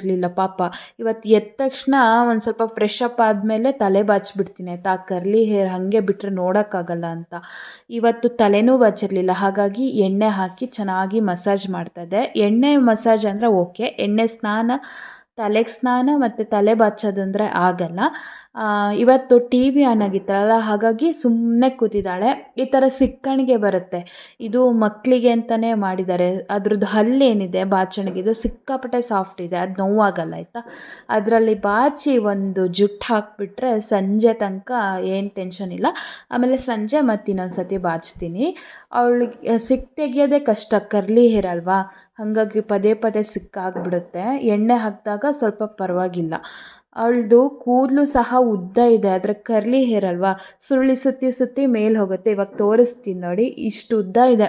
Speaker 1: ಬಾಚಿರಲಿಲ್ಲ ಪಾಪ. ಇವತ್ತು ಎದ್ದ ತಕ್ಷಣ ಒಂದು ಸ್ವಲ್ಪ ಫ್ರೆಶ್ ಅಪ್ ಆದಮೇಲೆ ತಲೆ ಬಾಚಿಬಿಡ್ತೀನಿ, ಆಯಿತಾ? ಆ ಕರ್ಲಿ ಹೇರ್ ಹಾಗೆ ಬಿಟ್ಟರೆ ನೋಡೋಕ್ಕಾಗಲ್ಲ ಅಂತ. ಇವತ್ತು ತಲೆನೂ ಬಾಚಿರಲಿಲ್ಲ ಹಾಗಾಗಿ ಎಣ್ಣೆ ಹಾಕಿ ಚೆನ್ನಾಗಿ ಮಸಾಜ್ ಮಾಡ್ತಾಯಿದ್ದೆ ಎಣ್ಣೆ ಮಸಾಜ್ ಅಂದರೆ ಓಕೆ ಎಣ್ಣೆ ಸ್ನಾನ ತಲೆಗೆ ಸ್ನಾನ ಮತ್ತು ತಲೆ ಬಾಚೋದಂದ್ರೆ ಆಗಲ್ಲ. ಇವತ್ತು ಟಿ ವಿ ಆನ್ ಆಗಿತ್ತಲ್ಲ ಹಾಗಾಗಿ ಸುಮ್ಮನೆ ಕೂತಿದ್ದಾಳೆ. ಈ ಥರ ಸಿಕ್ಕಣಿಗೆ ಬರುತ್ತೆ. ಇದು ಮಕ್ಕಳಿಗೆ ಅಂತಲೇ ಮಾಡಿದ್ದಾರೆ. ಅದ್ರದ್ದು ಹಲ್ಲೇನಿದೆ ಬಾಚಣಿಗೆದು ಸಿಕ್ಕಾಪಟ್ಟೆ ಸಾಫ್ಟ್ ಇದೆ, ಅದು ನೋವಾಗಲ್ಲ, ಆಯಿತಾ? ಅದರಲ್ಲಿ ಬಾಚಿ ಒಂದು ಜುಟ್ಟು ಹಾಕಿಬಿಟ್ರೆ ಸಂಜೆ ತನಕ ಏನು ಟೆನ್ಷನ್ ಇಲ್ಲ. ಆಮೇಲೆ ಸಂಜೆ ಮತ್ತು ಇನ್ನೊಂದು ಸತಿ ಬಾಚ್ತೀನಿ. ಅವಳಿಗೆ ಸಿಕ್ ತೆಗಿಯೋದೇ ಕಷ್ಟ ಕರ್ಲಿ ಹೇರಲ್ವಾ ಹಾಗಾಗಿ ಪದೇ ಪದೇ ಸಿಕ್ಕಾಗ್ಬಿಡುತ್ತೆ. ಎಣ್ಣೆ ಹಾಕಿದಾಗ ಸ್ವಲ್ಪ ಪರವಾಗಿಲ್ಲ. ಅವಳದು ಕೂದಲು ಸಹ ಉದ್ದ ಇದೆ ಅದರ ಕರ್ಲಿ ಹೇರ್ ಅಲ್ವಾ? ಸುರುಳಿ ಸುತ್ತಿ ಸುತ್ತಿ ಮೇಲೆ ಹೋಗುತ್ತೆ. ಇವಾಗ ತೋರಿಸ್ತೀನಿ ನೋಡಿ, ಇಷ್ಟು ಉದ್ದ ಇದೆ.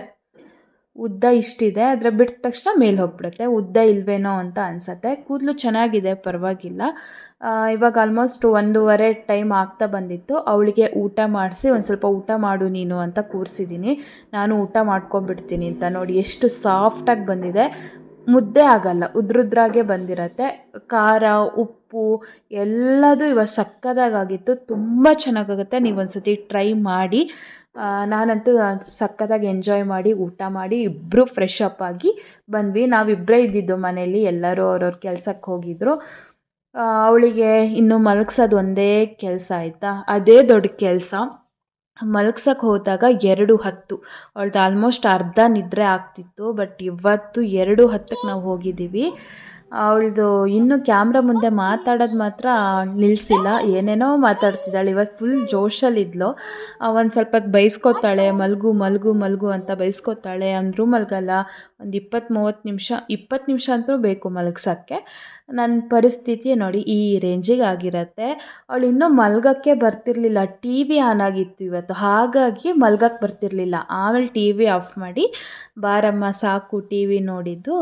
Speaker 1: ಉದ್ದ ಇಷ್ಟಿದೆ ಅದರ ಬಿಟ್ಟ ತಕ್ಷಣ ಮೇಲೆ ಹೋಗ್ಬಿಡುತ್ತೆ. ಉದ್ದ ಇಲ್ವೇನೋ ಅಂತ ಅನಿಸತ್ತೆ. ಕೂದಲು ಚೆನ್ನಾಗಿದೆ, ಪರವಾಗಿಲ್ಲ. ಇವಾಗ ಆಲ್ಮೋಸ್ಟ್ ಒಂದೂವರೆ ಟೈಮ್ ಆಗ್ತಾ ಬಂದಿತ್ತು. ಅವಳಿಗೆ ಊಟ ಮಾಡಿಸಿ, ಒಂದು ಸ್ವಲ್ಪ ಊಟ ಮಾಡು ನೀನು ಅಂತ ಕೂರಿಸಿದ್ದೀನಿ. ನಾನು ಊಟ ಮಾಡ್ಕೊಂಬಿಡ್ತೀನಿ ಅಂತ ನೋಡಿ, ಎಷ್ಟು ಸಾಫ್ಟಾಗಿ ಬಂದಿದೆ. ಮುದ್ದೆ ಆಗಲ್ಲ, ಉದ್ರುದ್ರಾಗೆ ಬಂದಿರತ್ತೆ. ಖಾರ, ಉಪ್ಪು ಎಲ್ಲದೂ ಇವಾಗ ಸಕ್ಕದಾಗಿತ್ತು ತುಂಬ ಚೆನ್ನಾಗಾಗುತ್ತೆ. ನೀವು ಒಂದು ಸತಿ ಟ್ರೈ ಮಾಡಿ. ನಾನಂತೂ ಸಕ್ಕದಾಗಿ ಎಂಜಾಯ್ ಮಾಡಿ, ಊಟ ಮಾಡಿ ಇಬ್ಬರು ಫ್ರೆಶ್ ಅಪ್ ಆಗಿ ಬಂದ್ವಿ. ನಾವಿಬ್ಬರೇ ಇದ್ದಿದ್ದು ಮನೆಯಲ್ಲಿ. ಎಲ್ಲರೂ ಅವ್ರವ್ರ ಕೆಲಸಕ್ಕೆ ಹೋಗಿದ್ರು. ಅವಳಿಗೆ ಇನ್ನು ಮಲಗ್ಸೋದು ಒಂದೇ ಕೆಲಸ ಆಯಿತಾ? ಅದೇ ದೊಡ್ಡ ಕೆಲಸ. ಮಲಗ್ಸಕ್ಕೆ ಹೋದಾಗ ಎರಡು ಹತ್ತು. ಅವಳ್ದು ಆಲ್ಮೋಸ್ಟ್ ಅರ್ಧ ನಿದ್ರೆ ಆಗ್ತಿತ್ತು ಬಟ್ ಇವತ್ತು ಎರಡು ಹತ್ತಕ್ಕೆ ನಾವು ಹೋಗಿದ್ದೀವಿ. ಅವಳದು ಇನ್ನೂ ಕ್ಯಾಮ್ರಾ ಮುಂದೆ ಮಾತಾಡೋದು ಮಾತ್ರ ನಿಲ್ಲಿಸಿಲ್ಲ ಏನೇನೋ ಮಾತಾಡ್ತಿದ್ದಾಳೆ. ಇವತ್ತು ಫುಲ್ ಜೋಶಲ್ಲಿದ್ಲು. ಒಂದು ಸ್ವಲ್ಪ ಹೊತ್ತು ಬೈಸ್ಕೊತಾಳೆ. ಮಲಗು ಮಲಗು ಮಲಗು ಅಂತ ಬೈಸ್ಕೊತಾಳೆ. ಅಂದರೂ ಮಲಗಲ್ಲ ಒಂದು ಇಪ್ಪತ್ತು ಮೂವತ್ತು ನಿಮಿಷ, ಇಪ್ಪತ್ತು ನಿಮಿಷ ಅಂತೂ ಬೇಕು ಮಲಗ್ಸೋಕ್ಕೆ. ನನ್ನ ಪರಿಸ್ಥಿತಿ ನೋಡಿ, ಈ ರೇಂಜಿಗೆ ಆಗಿರತ್ತೆ. ಅವಳು ಇನ್ನೂ ಮಲಗಕ್ಕೆ ಬರ್ತಿರಲಿಲ್ಲ. ಟಿ ವಿ ಆನ್ ಆಗಿತ್ತು ಇವತ್ತು. ಹಾಗಾಗಿ ಮಲ್ಗಕ್ಕೆ ಬರ್ತಿರಲಿಲ್ಲ. ಆಮೇಲೆ ಟಿ ವಿ ಆಫ್ ಮಾಡಿ, ಬಾರಮ್ಮ ಸಾಕು ಟಿ ವಿ ನೋಡಿದ್ದು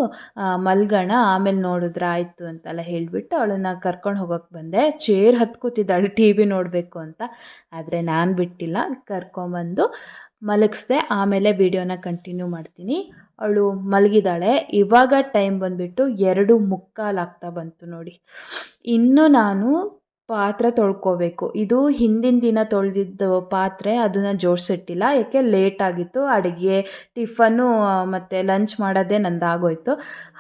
Speaker 1: ಮಲ್ಗೋಣ. ಆಮೇಲೆ ನೋಡಿದ್ರೆ ಆಯಿತು ಅಂತೆಲ್ಲ ಹೇಳಿಬಿಟ್ಟು ಅವಳನ್ನ ಕರ್ಕೊಂಡು ಹೋಗೋಕ್ಕೆ ಬಂದೆ. ಚೇರ್ ಹತ್ಕೋತಿದ್ದಾಳೆ ಟಿ ವಿ ನೋಡಬೇಕು ಅಂತ. ಆದರೆ ನಾನು ಬಿಟ್ಟಿಲ್ಲ. ಕರ್ಕೊಂಬಂದು ಮಲಗಿಸ್ದೆ. ಆಮೇಲೆ ವೀಡಿಯೋನ ಕಂಟಿನ್ಯೂ ಮಾಡ್ತೀನಿ. ಅವಳು ಮಲಗಿದ್ದಾಳೆ ಇವಾಗ ಟೈಮ್ ಬಂದುಬಿಟ್ಟು ಎರಡು ಮುಕ್ಕಾಲಾಗ್ತಾ ಬಂತು ನೋಡಿ. ಇನ್ನು ನಾನು ಪಾತ್ರೆ ತೊಳ್ಕೊಬೇಕು. ಇದು ಹಿಂದಿನ ದಿನ ತೊಳೆದಿದ್ದು ಪಾತ್ರೆ, ಅದನ್ನು ಜೋಡಿಸಿಟ್ಟಿಲ್ಲ. ಯಾಕೆ? ಲೇಟ್ ಆಗಿತ್ತು. ಅಡುಗೆ, ಟಿಫನ್ನು ಮತ್ತು ಲಂಚ್ ಮಾಡೋದೇ ನಂದಾಗೋಯ್ತು.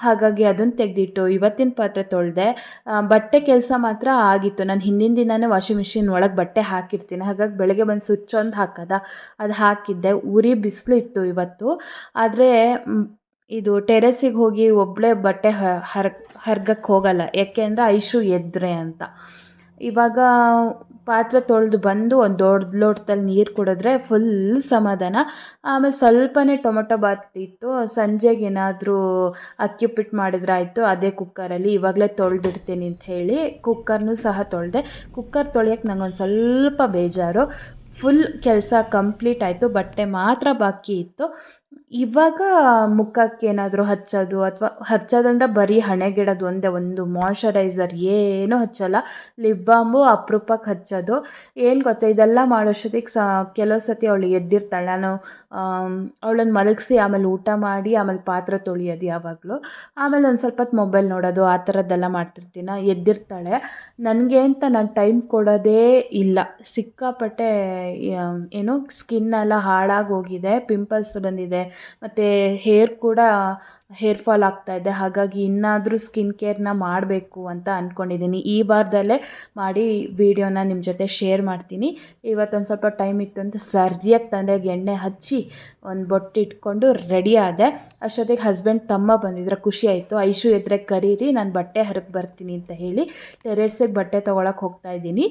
Speaker 1: ಹಾಗಾಗಿ ಅದನ್ನು ತೆಗೆದಿಟ್ಟು ಇವತ್ತಿನ ಪಾತ್ರೆ ತೊಳೆದೆ ಬಟ್ಟೆ ಕೆಲಸ ಮಾತ್ರ ಆಗಿತ್ತು. ನಾನು ಹಿಂದಿನ ದಿನವೇ ವಾಷಿಂಗ್ ಮಿಷಿನ್ ಒಳಗೆ ಬಟ್ಟೆ ಹಾಕಿರ್ತೀನಿ. ಹಾಗಾಗಿ ಬೆಳಗ್ಗೆ ಬಂದು ಸ್ವಿಚ್ ಒಂದು ಹಾಕೋದ? ಅದು ಹಾಕಿದ್ದೆ. ಉರಿ ಬಿಸಿಲಿತ್ತು ಇವತ್ತು. ಆದರೆ ಇದು ಟೆರೆಸಿಗೆ ಹೋಗಿ ಒಬ್ಬಳೇ ಬಟ್ಟೆ ಹರ್ ಹರ್ಗಕ್ಕೆ ಹೋಗಲ್ಲ. ಯಾಕೆ ಅಂದರೆ ಐಶು ಎದ್ರೆ ಅಂತ. ಇವಾಗ ಪಾತ್ರೆ ತೊಳೆದು ಬಂದು ಒಂದು ದೊಡ್ಡ ಲೋಟದಲ್ಲಿ ನೀರು ಕುಡಿದ್ರೆ ಫುಲ್ ಸಮಾಧಾನ. ಆಮೇಲೆ ಸ್ವಲ್ಪನೇ ಟೊಮೊಟೊ ಬಾತ್ ಇತ್ತು. ಸಂಜೆಗೆ ಏನಾದರೂ ಅಕ್ಕಿ ಉಪ್ಪಿಟ್ಟು ಮಾಡಿದ್ರೆ ಆಯಿತು ಅದೇ ಕುಕ್ಕರಲ್ಲಿ ಇವಾಗಲೇ ತೊಳೆದಿಡ್ತೀನಿ ಅಂತ ಹೇಳಿ ಕುಕ್ಕರ್ನೂ ಸಹ ತೊಳೆದೆ. ಕುಕ್ಕರ್ ತೊಳೆಯೋಕ್ಕೆ ನಂಗೊಂದು ಸ್ವಲ್ಪ ಬೇಜಾರು. ಫುಲ್ ಕೆಲಸ ಕಂಪ್ಲೀಟ್ ಆಯಿತು. ಬಟ್ಟೆ ಮಾತ್ರ ಬಾಕಿ ಇತ್ತು. ಇವಾಗ ಮುಖಕ್ಕೆ ಏನಾದರೂ ಹಚ್ಚೋದು ಅಥವಾ ಹಚ್ಚೋದಂದ್ರೆ ಬರೀ ಹಣೆಗಿಡೋದು ಒಂದೇ ಒಂದು ಮಾಯ್ಶ್ಚರೈಸರ್ ಏನೂ ಹಚ್ಚಲ್ಲ. ಲಿಪ್ ಬಾಮು ಅಪ್ರೂಪಕ್ಕೆ ಹಚ್ಚೋದು. ಏನು ಗೊತ್ತಾ? ಇದೆಲ್ಲ ಮಾಡೋಷ್ಟೊತ್ತಿಗೆ ಸ ಕೆಲವು ಸತಿ ಅವಳು ಎದ್ದಿರ್ತಾಳೆ. ನಾನು ಅವಳನ್ನು ಮಲಗಿಸಿ ಆಮೇಲೆ ಊಟ ಮಾಡಿ ಆಮೇಲೆ ಪಾತ್ರೆ ತೊಳೆಯೋದು ಯಾವಾಗಲೂ. ಆಮೇಲೆ ಒಂದು ಸ್ವಲ್ಪ ಹೊತ್ತು ಮೊಬೈಲ್ ನೋಡೋದು, ಆ ಥರದ್ದೆಲ್ಲ ಮಾಡ್ತಿರ್ತೀನ. ಎದ್ದಿರ್ತಾಳೆ. ನನಗೆ ಅಂತ ನಾನು ಟೈಮ್ ಕೊಡೋದೇ ಇಲ್ಲ. ಸಿಕ್ಕಾಪಟ್ಟೆ ಏನು, ಸ್ಕಿನ್ ಎಲ್ಲ ಹಾಳಾಗಿ ಹೋಗಿದೆ ಪಿಂಪಲ್ಸ್ ಬಂದಿದೆ. ಮತ್ತು ಹೇರ್ ಕೂಡ ಹೇರ್ ಫಾಲ್ ಆಗ್ತಾ ಇದೆ. ಹಾಗಾಗಿ ಇನ್ನಾದರೂ ಸ್ಕಿನ್ ಕೇರ್ನ ಮಾಡಬೇಕು ಅಂತ ಅಂದ್ಕೊಂಡಿದ್ದೀನಿ ಈ ವಾರದಲ್ಲೇ ಮಾಡಿ ವಿಡಿಯೋನ ನಿಮ್ಮ ಜೊತೆ ಶೇರ್ ಮಾಡ್ತೀನಿ. ಇವತ್ತೊಂದು ಸ್ವಲ್ಪ ಟೈಮ್ ಇತ್ತು ಸರಿಯಾಗಿ ತಲೆಗೆ ಎಣ್ಣೆ ಹಚ್ಚಿ ಒಂದು ಬೊಟ್ಟಿಟ್ಕೊಂಡು ರೆಡಿ ಆದೆ. ಅಷ್ಟೊತ್ತಿಗೆ ಹಸ್ಬೆಂಡ್ ತಮ್ಮ ಬಂದಿದ್ರೆ. ಖುಷಿ ಆಯಿತು. ಐಶು ಎದ್ರೆ ಕರೀರಿ, ನಾನು ಬಟ್ಟೆ ಹರಕ್ಕೆ ಬರ್ತೀನಿ ಅಂತ ಹೇಳಿ ಟೆರೇಸಿಗೆ ಬಟ್ಟೆ ತೊಗೊಳಕ್ಕೆ ಹೋಗ್ತಾ ಇದ್ದೀನಿ.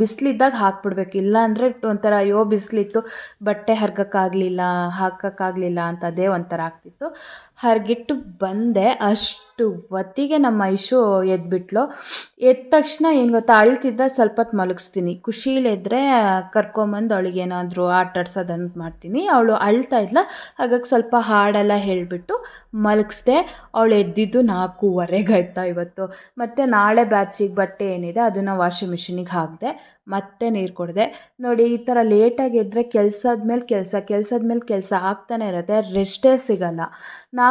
Speaker 1: ಬಿಸಿಲಿದ್ದಾಗ ಹಾಕ್ಬಿಡ್ಬೇಕು. ಇಲ್ಲ ಅಂದರೆ ಒಂಥರ ಅಯ್ಯೋ ಬಿಸಿಲಿತ್ತು ಬಟ್ಟೆ ಹರ್ಗಕ್ಕಾಗಲಿಲ್ಲ ಹಾಕೋಕ್ಕಾಗಲಿಲ್ಲ ಅಂತ ಅದೇ ಒಂಥರ ಆಗ್ತಿತ್ತು. ಹರಗಿಟ್ಟು ಬಂದೆ. ಅಷ್ಟು ಹೊತ್ತಿಗೆ ನಮ್ಮ ಐಶು ಎದ್ಬಿಟ್ಲು. ಎದ್ದ ತಕ್ಷಣ ಏನು ಗೊತ್ತಾ, ಅಳ್ತಿದ್ರೆ ಸ್ವಲ್ಪ ಹೊತ್ತು ಮಲಗಿಸ್ತೀನಿ ಖುಷಿಲಿದ್ದರೆ ಕರ್ಕೊಂಬಂದು ಅವಳಿಗೇನಾದರೂ ಆಟ ಆಡ್ಸೋದಂತ ಮಾಡ್ತೀನಿ. ಅವಳು ಅಳ್ತಾ ಇದ್ಲ. ಹಾಗಾಗಿ ಸ್ವಲ್ಪ ಹಾಡೆಲ್ಲ ಹೇಳಿಬಿಟ್ಟು ಮಲಗಿಸ್ದೆ. ಅವಳು ಎದ್ದಿದ್ದು ನಾಲ್ಕೂವರೆಗೆ ಆಯ್ತಾ ಇವತ್ತು. ಮತ್ತು ನಾಳೆ ಬ್ಯಾಚಿಗೆ ಬಟ್ಟೆ ಏನಿದೆ ಅದನ್ನು ವಾಷಿಂಗ್ ಮಿಷಿನಿಗೆ ಹಾಕಿದೆ. ಮತ್ತೆ ನೀರು ಕೊಡಿದೆ. ನೋಡಿ, ಈ ಥರ ಲೇಟಾಗಿ ಎದ್ದರೆ ಕೆಲ್ಸದ ಮೇಲೆ ಕೆಲಸ ಕೆಲಸದ ಮೇಲೆ ಕೆಲಸ ಆಗ್ತಾನೆ ಇರುತ್ತೆ. ರೆಸ್ಟೇ ಸಿಗಲ್ಲ.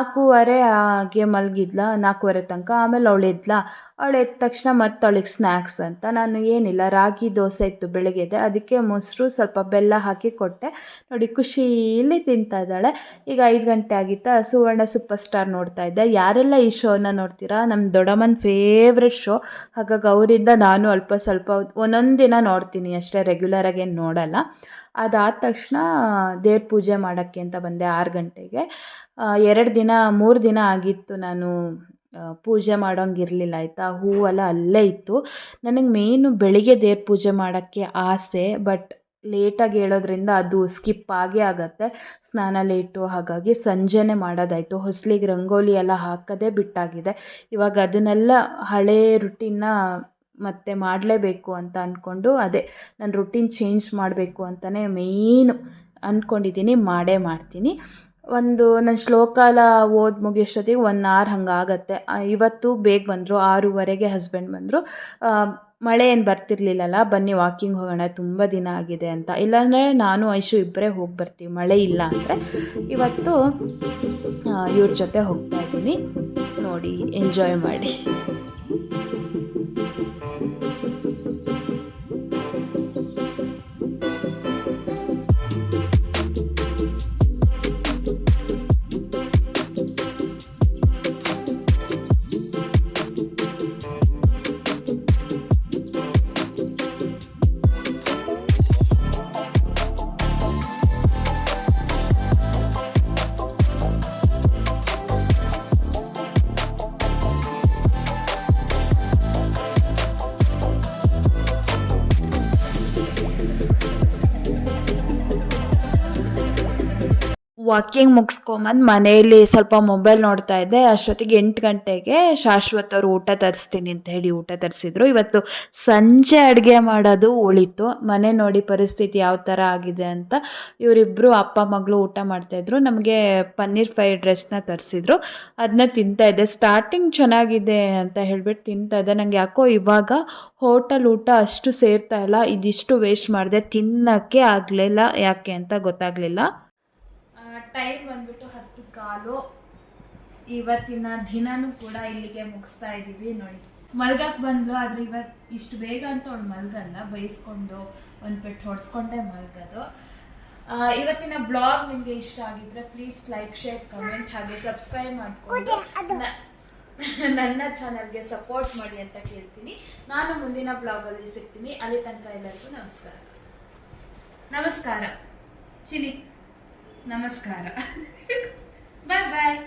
Speaker 1: ನಾಲ್ಕೂವರೆ ಹಾಗೆ ಮಲಗಿದ್ಲ ನಾಲ್ಕೂವರೆ ತನಕ. ಆಮೇಲೆ ಅವಳು ಎದ್ಲ. ಅವಳು ಎದ್ದ ತಕ್ಷಣ ಮತ್ತೆ ಅವಳಿಗೆ ಸ್ನ್ಯಾಕ್ಸ್ ಅಂತ. ನಾನು ಏನಿಲ್ಲ, ರಾಗಿ ದೋಸೆ ಇತ್ತು ಬೆಳಗ್ಗೆದೆ ಅದಕ್ಕೆ ಮೊಸರು ಸ್ವಲ್ಪ ಬೆಲ್ಲ ಹಾಕಿ ಕೊಟ್ಟೆ. ನೋಡಿ, ಖುಷೀಲಿ ತಿಂತಾ ಇದ್ದಾಳೆ. ಈಗ ಐದು ಗಂಟೆ ಆಗಿತ್ತಾ, ಸುವರ್ಣ ಸೂಪರ್ ಸ್ಟಾರ್ ನೋಡ್ತಾ ಇದ್ದೆ. ಯಾರೆಲ್ಲ ಈ ಶೋನ ನೋಡ್ತೀರಾ? ನಮ್ಮ ದೊಡ್ಡಮ್ಮನ ಫೇವ್ರೆಟ್ ಶೋ ಹಾಗಾಗಿ ಅವರಿಂದ ನಾನು ಅಲ್ಪ ಸ್ವಲ್ಪ ಒಂದೊಂದು ದಿನ ನೋಡ್ತೀನಿ. ಅಷ್ಟೇ ರೆಗ್ಯುಲರಾಗಿ ಏನು ನೋಡಲ್ಲ. ಅದಾದ ತಕ್ಷಣ, ದೇವ್ರ ಪೂಜೆ ಮಾಡೋಕ್ಕೆ ಅಂತ ಬಂದೆ ಆರು ಗಂಟೆಗೆ. ಎರಡು ದಿನ, ಮೂರು ದಿನ ಆಗಿತ್ತು ನಾನು ಪೂಜೆ ಮಾಡೋಂಗಿರಲಿಲ್ಲ, ಆಯಿತಾ? ಹೂವೆಲ್ಲ ಅಲ್ಲೇ ಇತ್ತು. ನನಗೆ ಮೇಯ್ನು ಬೆಳಿಗ್ಗೆ ದೇವ್ರ ಪೂಜೆ ಮಾಡೋಕ್ಕೆ ಆಸೆ, ಬಟ್ ಲೇಟಾಗಿ ಹೇಳೋದ್ರಿಂದ ಅದು ಸ್ಕಿಪ್ ಆಗೇ ಆಗತ್ತೆ. ಸ್ನಾನ ಲೇಟು, ಹಾಗಾಗಿ ಸಂಜೆನೆ ಮಾಡೋದಾಯಿತು. ಹೊಸ್ಲಿಗೆ ರಂಗೋಲಿ ಎಲ್ಲ ಹಾಕೋದೇ ಬಿಟ್ಟಾಗಿದೆ. ಇವಾಗ ಅದನ್ನೆಲ್ಲ ಹಳೇ ರುಟೀನ್ನ ಮತ್ತೆ ಮಾಡಲೇಬೇಕು ಅಂತ ಅಂದ್ಕೊಂಡು ಅದೇ ನನ್ನ ರುಟೀನ್ ಚೇಂಜ್ ಮಾಡಬೇಕು ಅಂತಲೇ ಮೇಯ್ನು ಅಂದ್ಕೊಂಡಿದ್ದೀನಿ ಮಾಡೇ ಮಾಡ್ತೀನಿ. ಒಂದು ನನ್ನ ಶ್ಲೋಕಾಲ ಓದ್ ಮುಗಿಯೋಷ್ಟೊತ್ತಿಗೆ ಒನ್ ಆರ್ ಹಂಗೆ ಆಗುತ್ತೆ ಇವತ್ತು ಬೇಗ ಬಂದರು, ಆರೂವರೆಗೆ ಹಸ್ಬೆಂಡ್ ಬಂದರು. ಮಳೆ ಏನು ಬರ್ತಿರ್ಲಿಲ್ಲಲ್ಲ, ಬನ್ನಿ ವಾಕಿಂಗ್ ಹೋಗೋಣ, ತುಂಬ ದಿನ ಆಗಿದೆ ಅಂತ. ಇಲ್ಲಾಂದರೆ ನಾನು, ಐಶು ಇಬ್ಬರೇ ಹೋಗಿ ಬರ್ತೀವಿ, ಮಳೆ ಇಲ್ಲ ಅಂದರೆ. ಇವತ್ತು ಇವ್ರ ಜೊತೆ ಹೋಗ್ತಾ ಇದ್ದೀನಿ. ನೋಡಿ ಎಂಜಾಯ್ ಮಾಡಿ. ವಾಕಿಂಗ್ ಮುಗಿಸ್ಕೊಂಬಂದು ಮನೆಯಲ್ಲಿ ಸ್ವಲ್ಪ ಮೊಬೈಲ್ ನೋಡ್ತಾ ಇದ್ದೆ. ಅಷ್ಟೊತ್ತಿಗೆ ಎಂಟು ಗಂಟೆಗೆ ಶಾಶ್ವತ್ ಅವರು ಊಟ ತರಿಸ್ತೀನಿ ಅಂತ ಹೇಳಿ ಊಟ ತರಿಸಿದ್ರು. ಇವತ್ತು ಸಂಜೆ ಅಡುಗೆ ಮಾಡೋದು ಉಳಿತು. ಮನೆ ನೋಡಿ ಪರಿಸ್ಥಿತಿ ಯಾವ ಥರ ಆಗಿದೆ ಅಂತ ಇವರಿಬ್ಬರು ಅಪ್ಪ, ಮಗಳು ಊಟ ಮಾಡ್ತಾಯಿದ್ರು ನಮಗೆ ಪನ್ನೀರ್ ಫ್ರೈಡ್ ರೈಸ್ನ ತರಿಸಿದ್ರು. ಅದನ್ನ ತಿಂತಾ ಇದ್ದೆ. ಸ್ಟಾರ್ಟಿಂಗ್ ಚೆನ್ನಾಗಿದೆ ಅಂತ ಹೇಳ್ಬಿಟ್ಟು ತಿಂತಾ ಇದ್ದೆ. ನನಗೆ ಯಾಕೋ ಇವಾಗ ಹೋಟೆಲ್ ಊಟ ಅಷ್ಟು ಸೇರ್ತಾ ಇಲ್ಲ. ಇದಿಷ್ಟು ವೇಸ್ಟ್ ಮಾಡಿದೆ. ತಿನ್ನೋಕ್ಕೆ ಆಗಲಿಲ್ಲ. ಯಾಕೆ ಅಂತ ಗೊತ್ತಾಗಲಿಲ್ಲ. ಟೈಮ್ ಬಂದ್ಬಿಟ್ಟು ಹತ್ತು ಕಾಲು. ಇವತ್ತಿನ ದಿನನೂ ಕೂಡ ಇಲ್ಲಿಗೆ ಮುಗಿಸ್ತಾ ಇದ್ದೀವಿ ನೋಡಿ. ಮಲ್ಗಕ್ ಬಂದ್ಲು ಆದ್ರೆ ಇವತ್ತು ಇಷ್ಟು ಬೇಗ ಅಂತ ಒಂದು ಮಲ್ಗಲ್ಲ ಬೈಸ್ಕೊಂಡು ಒಂದು ಪೆಟ್ಟು ಹೊಡ್ಸ್ಕೊಂಡೆ ಮಲ್ಗೋದು. ಇವತ್ತಿನ ಬ್ಲಾಗ್ ನಿಮ್ಗೆ ಇಷ್ಟ ಆಗಿದ್ರೆ ಪ್ಲೀಸ್ ಲೈಕ್ ಶೇರ್ ಕಮೆಂಟ್ ಹಾಗೆ ಸಬ್ಸ್ಕ್ರೈಬ್ ಮಾಡ್ಕೊಂಡು ನನ್ನ ಚಾನಲ್ಗೆ ಸಪೋರ್ಟ್ ಮಾಡಿ ಅಂತ ಕೇಳ್ತೀನಿ. ನಾನು ಮುಂದಿನ ಬ್ಲಾಗಲ್ಲಿ ಸಿಗ್ತೀನಿ. ಅಲ್ಲಿ ತನಕ ಎಲ್ಲರಿಗೂ ನಮಸ್ಕಾರ. ನಮಸ್ಕಾರ. ಚಿನಿ ನಮಸ್ಕಾರ. ಬಾಯ್ ಬಾಯ್